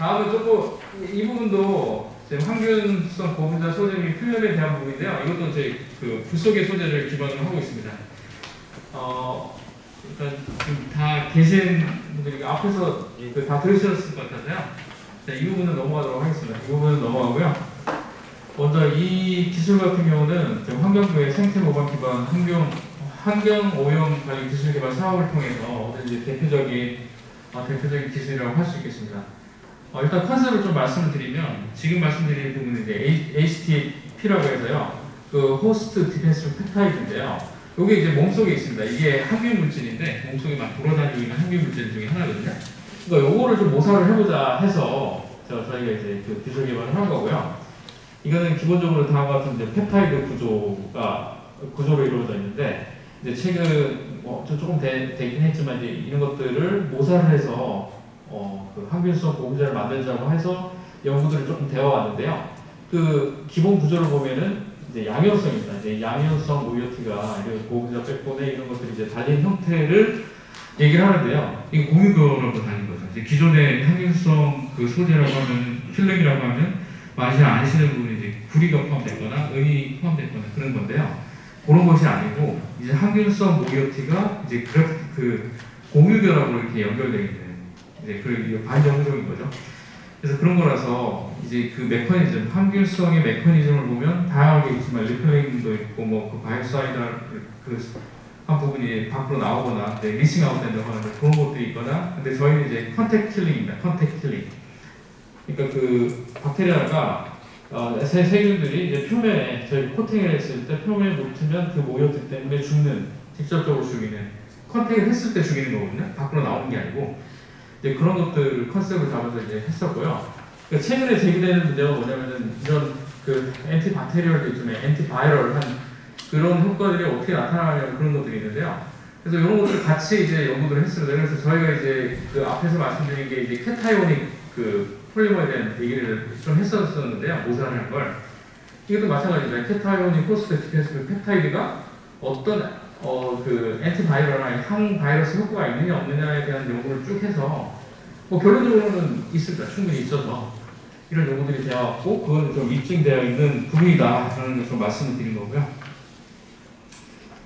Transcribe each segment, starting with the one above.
다음은 조금 이- 이 부분도 지금 항균성 고분자 소재 및 필름에 대한 부분인데요. 이것도 저희 그 붓속의 소재를 기반으로 하고 있습니다. 어, 일단 지금 다 계신 분들이 앞에서 그 다 들으셨을 것 같아서요. 자, 이 부분은 넘어가도록 하겠습니다. 이 부분은 넘어가고요. 먼저 이 기술 같은 경우는 환경부의 생태 보건 기반 환경 환경 오염 관리 기술 개발 사업을 통해서 대표적인 어, 대표적인 기술이라고 할 수 있겠습니다. 어, 일단 컨셉을 좀 말씀을 드리면 지금 말씀드린 부분은 이제 HTP라고 해서요. 그 호스트 디펜스 펩타이드인데요. 이게 이제 몸속에 있습니다. 이게 항균 물질인데 몸속에 막 돌아다니고 있는 항균 물질 중에 하나거든요. 그러니까 요거를 좀 모사를 해보자 해서 저, 저희가 이제 그 기술 개발을 한 거고요. 이거는 기본적으로 다음과 같은 이제 펩타이드 구조가 구조로 이루어져 있는데 이제 최근 뭐좀 조금 되, 되긴 했지만 이제 이런 것들을 모사를 해서 어, 그 항균성 보호자를 만들자고 해서 연구들을 조금 되어 왔는데요. 그 기본 구조를 보면은 이제 양효성입니다. 이제 양효성 이런 보호자 백본에 이런 것들이 이제 달린 형태를 얘기를 하는데요. 이게 공유교라고 달린 거죠. 이제 기존의 항균성 그 소재라고 하면 필름이라고 하면 많이 잘 아시는 부분이 이제 구리가 포함됐거나 은이 포함됐거나 그런 건데요. 그런 것이 아니고 이제 항균성 모이어티가 이제 그래프 그 공유교라고 이렇게 연결되어 있는 이제 그 반정적인 거죠. 그래서 그런 거라서 이제 그 메커니즘, 항균성의 메커니즘을 보면 다양하게 있지만 리플레잉도 있고 뭐 그 바이오사이달 그한 부분이 밖으로 나오거나 네, 미싱 아웃 된다고 하는 그런 것도 있거나 근데 저희는 이제 컨택 킬링입니다. 컨택 킬링. 그러니까 그 박테리아가 어, 세, 세균들이 이제 표면에 저희 코팅을 했을 때 표면에 묻히면 그 모이어티 때문에 죽는 직접적으로 죽이는 컨택을 했을 때 죽이는 거거든요. 밖으로 나오는 게 아니고 이제 그런 것들 컨셉을 잡아서 이제 했었고요. 그러니까 최근에 제기되는 문제가 뭐냐면은 이런 그 엔티 바테리얼도 있잖아요. 엔티 바이럴한 그런 효과들이 어떻게 나타나냐는 그런 것들이 있는데요. 그래서 이런 것들을 같이 이제 연구를 했습니다. 그래서 저희가 이제 그 앞에서 말씀드린 게 이제 캐타이오닉 그 폴리머에 대한 얘기를 좀 했었었는데요. 모사할 걸. 이것도 마찬가지입니다. 캐타이오닉 호스트 디펜스 펩타이드가 어떤 어, 그 엔티바이럴이나 항바이러스 효과가 있느냐 없느냐에 대한 연구를 쭉 해서 뭐 결론적으로는 있습니다. 충분히 있어서 이런 연구들이 되어 왔고 그건 좀 입증되어 있는 부분이다 라는 걸 좀 말씀을 드린 거고요.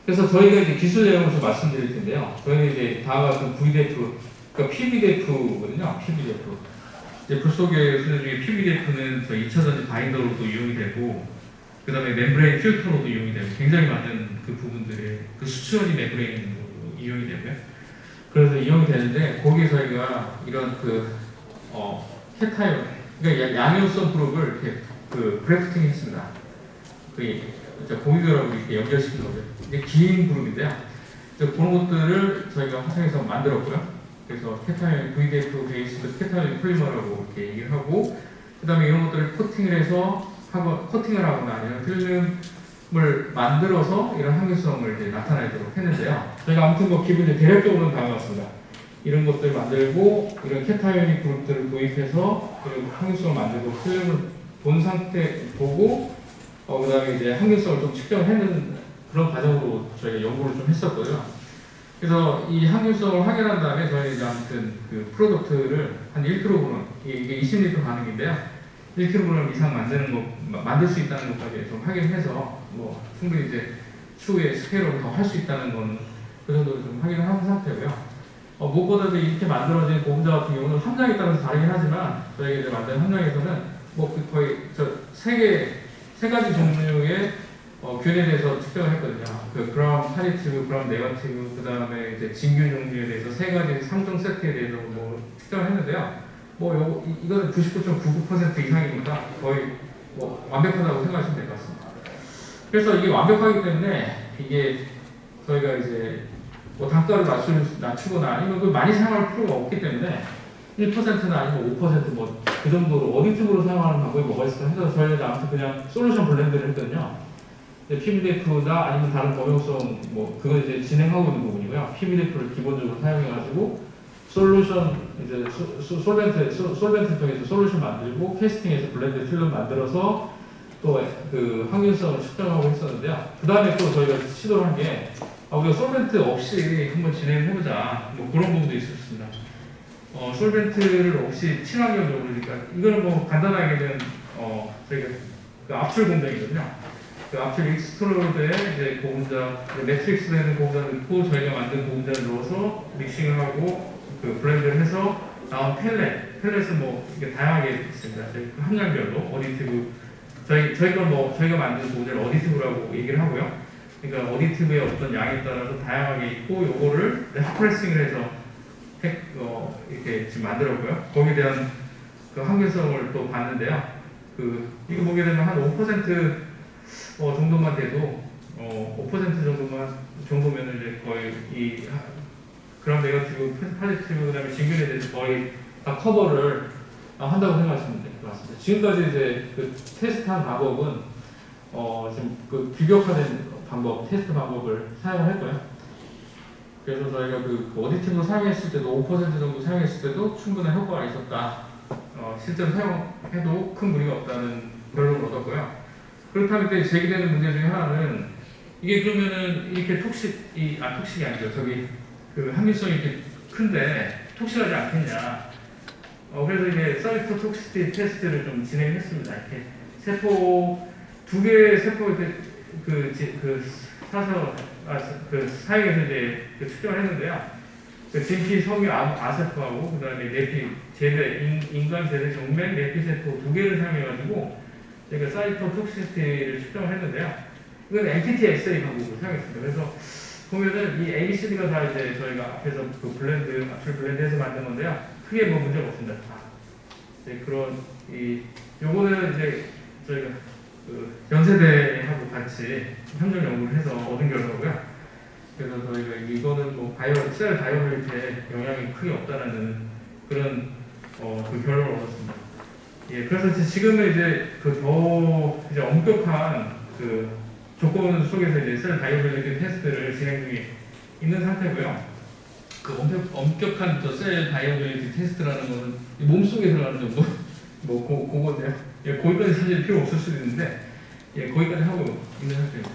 그래서 저희가 이제 기술 내용을 좀 말씀드릴 텐데요. 저희는 이제 다음과 같은 VDF, 그러니까 PVDF거든요. PVDF. 이제 불속의 소재 중에 PVDF는 저희 2차전지 바인더로도 이용이 되고 그 다음에 멤브레인 필터로도 이용이 되고 굉장히 많은 그 부분들의 그 수치원이 멤브레인으로 이용이 되고요. 그래서 이용이 되는데 거기에 저희가 이런 그 어, 캐타이온 그러니까 야- 양효성 그룹을 이렇게 그 그래프팅 했습니다. 그 공유결하고 이렇게 연결시킨 거죠. 이게 긴 그룹인데요. 그런 것들을 저희가 화성에서 만들었고요. 그래서 캐타이온 VDF 베이스드 캐타이온 폴리머라고 이렇게 얘기를 하고 그 다음에 이런 것들을 코팅을 해서 하고 코팅을 하거나 아니면 필름을 만들어서 이런 항균성을 이제 나타내도록 했는데요. 저희가 아무튼 뭐 기분이 대략적으로는 다음과 같습니다. 이런 것들 만들고 이런 캐타이오닉 그룹들을 도입해서 그런 항균성을 만들고 필름을 본 상태 보고 어, 그다음에 이제 항균성을 좀 측정을 했는 그런 과정으로 저희가 연구를 좀 했었고요. 그래서 이 항균성을 확인한 다음에 저희 이제 아무튼 그 프로덕트를 한 1kg 이게, 이게 20리터 가능인데요. 1kg 이상 만드는 거 마- 만들 수 있다는 것까지 좀 확인해서 뭐 충분히 이제 추후에 스케일업을 더 할 수 있다는 거는 그 정도로 좀 확인을 한 상태고요. 어, 무엇보다도 이렇게 만들어진 보험자 같은 경우는 함량에 따라서 다르긴 하지만 저희가 이제 만든 함량에서는 뭐 그 거의 저 세 개 세 가지 종류의 어, 균에 대해서 측정을 했거든요. 그 그람 파지티브, 그람 네거티브, 그 다음에 이제 진균 종류에 대해서 세 가지 3종 세트에 대해서 뭐 측정을 했는데요. 뭐 이거는 99.99% 이상이니까 거의 뭐 완벽하다고 생각하시면 될 것 같습니다. 그래서 이게 완벽하기 때문에 이게 저희가 이제 뭐 단가를 낮추, 낮추거나 아니면 그 많이 사용할 필요가 없기 때문에 1%나 아니면 5%뭐 그 정도로 어디 쪽으로 사용하는 방법이 뭐가 있을까 해서 저희는 아무튼 그냥 솔루션 블렌드를 했거든요. PVDF나 아니면 다른 범용성 뭐 그거 이제 진행하고 있는 부분이고요. PVDF를 기본적으로 사용해가지고 솔루션 이제 소- 소- 솔벤트 소- 솔벤트 통해서 솔루션 만들고 캐스팅해서 블렌드 필름 만들어서 또 그 항균성을 측정하고 했었는데요. 그 다음에 또 저희가 시도를 한 게 아, 우리가 솔벤트 없이 한번 진행해보자 뭐 그런 부분도 있었습니다. 어, 솔벤트를 없이 친환경적으로 그러니까 이거는 뭐 간단하게는 어, 저희가 그 압출 공정이거든요. 그 압출 익스트로드에 이제 고분자 매트릭스 되는 고분자 넣고 저희가 만든 고분자를 넣어서 믹싱을 하고 그 블렌드를 해서 나온 펠렛 펠렛은 뭐 이게 다양하게 있습니다. 저희 그 어디티브 저희 저희가 뭐 저희가 만든 고분자를 어디티브라고 얘기를 하고요. 그러니까 어디티브의 어떤 양에 따라서 다양하게 있고 요거를 핫프레싱을 해서 팩, 어, 이렇게 지금 만들었고요. 거기에 대한 그 한계성을 또 봤는데요. 그 이거 보게 되면 한 5% 어, 정도만 돼도 어, 5% 정도만 정도면 이제 거의 이 하- 그런 네거티브, 파지티브 그다음에 진균에 대해서 거의 다 커버를 아, 한다고 생각하시면 될 것 같습니다. 지금까지 이제 그 테스트한 방법은 어, 지금 그 규격화된 방법, 테스트 방법을 사용을 했고요. 그래서 저희가 그, 그 어디팅으로 사용했을 때도 5% 정도 사용했을 때도 충분한 효과가 있었다. 어, 실제로 사용해도 큰 무리가 없다는 결론을 얻었고요. 그렇다면 또 제기되는 문제 중에 하나는 이게 그러면은 이렇게 톡식, 이, 아, 톡식이 아니죠. 저기 그 항균성이 이렇게 큰데 톡식하지 않겠냐. 어, 그래서 이제 사이트 톡시티 테스트를 좀 진행했습니다. 이렇게 세포 두 개의 세포 그, 그, 지- 그 사서 아, 그 사이에서 이제 그 측정을 했는데요. 그 진피 섬유 아- 아세포하고 그다음에 내피 제대 인, 인간 제대 정맥 내피 세포 두 개를 사용해가지고 저희가 사이토 톡시티를 측정을 했는데요. 이건 MTT 방법을 사용했습니다. 그래서 보면은 이 ABCD가 다 이제 저희가 앞에서 그 블렌드 압출 블렌드해서 만든 건데요. 크게 뭐 문제가 없습니다. 다. 네, 그런 이 요거는 이제 저희가 그 연세대하고 같이 협력 연구를 해서 얻은 결과고요. 그래서 저희가 이거는 뭐 바이오 셀 바이오빌트에 영향이 크게 없다라는 그런 어, 그 결론을 얻었습니다. 예, 그래서 이제 지금은 이제 그 더 이제 엄격한 그 조건 속에서 이제 셀 바이오빌리티 테스트를 진행 중에 있는 상태고요. 그 엄격, 엄격한 저셀 바이오빌리티 테스트라는 거는 이 몸속에 들어가는 정도 뭐 고, 그거인데요. 예, 거기까지 사실 필요 없을 수도 있는데 예, 거기까지 하고 있는 상태입니다.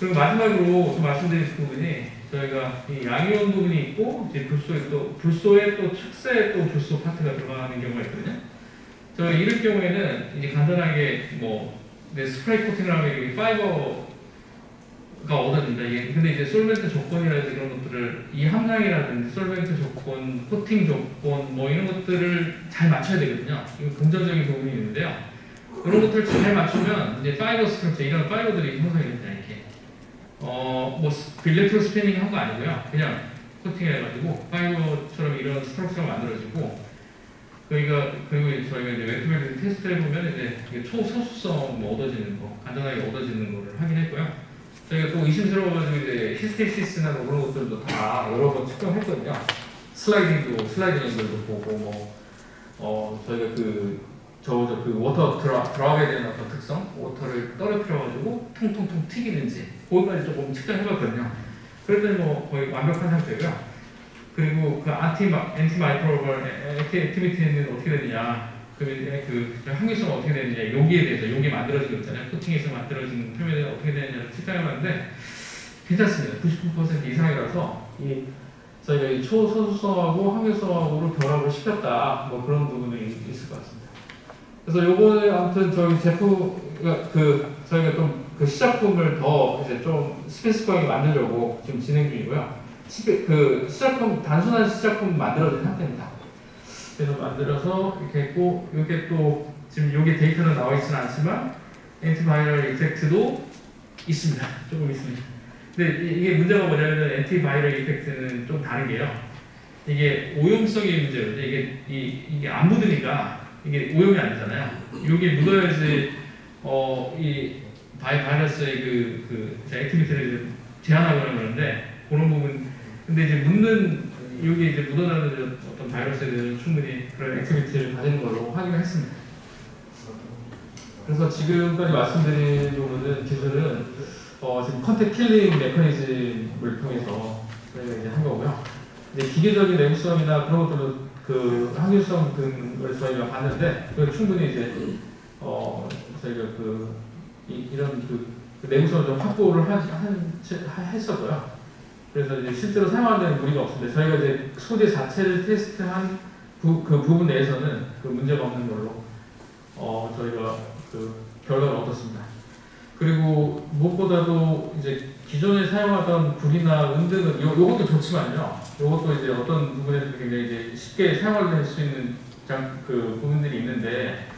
그리고 마지막으로 좀 말씀드릴 부분이 저희가 이 양이온 부분이 있고 이제 불소에 또 불소에 또 축세에 또 불소 파트가 들어가는 경우가 있거든요. 저 이럴 경우에는 이제 간단하게 뭐 네, 스프레이 코팅을 하면 이게 파이버가 얻어진다. 근데 이제 솔벤트 조건이라든지 이런 것들을 이 함량이라든지 솔벤트 조건, 코팅 조건 뭐 이런 것들을 잘 맞춰야 되거든요. 이거 금전적인 부분이 있는데요. 이런 것들을 잘 맞추면 이제 파이버 스트럭처 이런 파이버들이 형성이 됩니다. 이렇게 어뭐 빌레트로 스피닝 한 거 아니고요. 그냥 코팅해가지고 파이버처럼 이런 스트럭처가 만들어지고 저희가 그리고 저희가 이제 웨트벨트 테스트 해 보면 이제 초소수성 뭐 얻어지는 거 간단하게 얻어지는 거를 확인했고요. 저희가 또 의심스러워가지고 이제 히스테시스나 뭐 그런 것들도 다 여러 번 측정했거든요. 슬라이딩도 슬라이딩 앵글도 보고 뭐 어 저희가 그 저저 그 워터 드라, 드랍에 대한 어떤 특성, 워터를 떨어뜨려가지고 통통통 튀기는지 거기까지 조금 측정해봤거든요. 그랬더니 뭐 거의 완벽한 상태고요. 그리고 그 안티 엔티 마이크로벌 액티비티는 어떻게 되느냐, 그, 그 항유성 어떻게 되느냐, 여기에 대해서 여기 만들어진 거 있잖아요. 코팅에서 만들어진 표면이 어떻게 되느냐를 측정해봤는데 괜찮습니다. 99% 이상이라서 이 저희가 이 초소수성하고 항유성하고로 결합을 시켰다, 뭐 그런 부분이 있을 것 같습니다. 그래서 요거는 아무튼 저희 제품가 그 저희가 좀 그 시작품을 더 이제 좀 스페시픽하게 만들려고 지금 진행 중이고요. 그 시작품 단순한 시작품 만들어진 상태입니다. 그래서 만들어서 이렇게 했고 이게 또 지금 여기 데이터는 나와 있지는 않지만 엔티바이럴 이펙트도 있습니다. 조금 있습니다. 근데 이- 이게 문제가 뭐냐면 엔티바이럴 이펙트는 좀 다른 게요. 이게 오염성이 문제거든요. 이게 이, 이게 안 묻으니까 이게 오염이 아니잖아요. 여기 묻어야지 어이 바이러스의 그, 그 액티비티를 제한하거나 그러는데 그런 부분 근데 이제 묻는 여기 이제 묻어나는 어떤 바이러스에 대해서 충분히 그런 액티비티를 가지는 걸로 확인을 했습니다. 그래서 지금까지 말씀드린 부분은 기술은 어, 지금 컨택 킬링 메커니즘을 통해서 저희가 이제 한 거고요. 이제 기계적인 내구성이나 그런 것들도 그 항균성 등을 저희가 봤는데 그 충분히 이제 어 저희가 그 이, 이런 그, 그 내구성을 좀 확보를 한, 한, 하- 했었고요. 그래서 이제 실제로 사용하는 데는 무리가 없습니다. 저희가 이제 소재 자체를 테스트한 부, 그 부분 내에서는 그 문제가 없는 걸로 어, 저희가 그 결과를 얻었습니다. 그리고 무엇보다도 이제 기존에 사용하던 불이나 은등은 요, 요것도 좋지만요. 요것도 이제 어떤 부분에서 굉장히 이제 쉽게 사용할 수 있는 장, 그 부분들이 있는데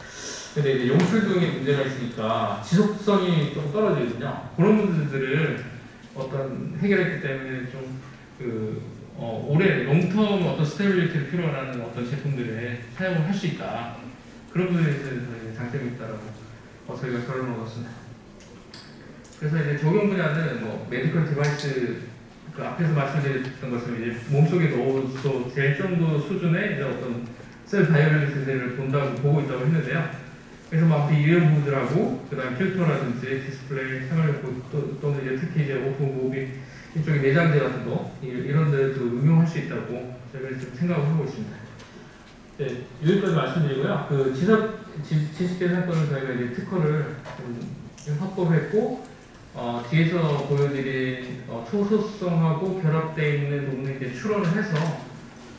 근데 이제 용출 등의 문제가 있으니까 지속성이 좀 떨어지거든요. 그런 분들을 어떤 해결했기 때문에 좀그 어, 올해 롱텀 어떤 스테빌리티를 필요로 하는 어떤 제품들에 사용을 할 수 있다. 그런 부분에 이제 장점이 있다라고 어, 저희가 결론을 얻었습니다. 그래서 이제 적용 분야는 뭐 메디컬 디바이스 그 앞에서 말씀드렸던 것처럼 이제 몸속에 넣어서 될 정도 수준의 이제 어떤 셀 바이오레이트를 본다고 보고 있다고 했는데요. 그래서 뭐 앞에 이런 부분들하고 그다음 필터라든지 디스플레이, 또, 또는 이제 특히 이제 오픈 무비 이쪽에 내장재 같은 거 이- 이런 데도 응용할 수 있다고 저희가 지금 생각을 하고 있습니다. 네, 여기까지 말씀드리고요. 그 지석 지- 지식계 사건을 저희가 이제 특허를 좀 확보했고 어, 뒤에서 보여드린 어, 초소성하고 결합되어 있는 부분을 이제 추론을 해서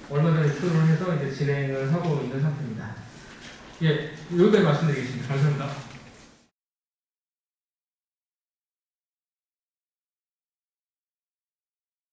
얼마 전에 추론을 해서 이제 진행을 하고 있는 상태입니다. 예, 여기까지 말씀드리겠습니다. 감사합니다.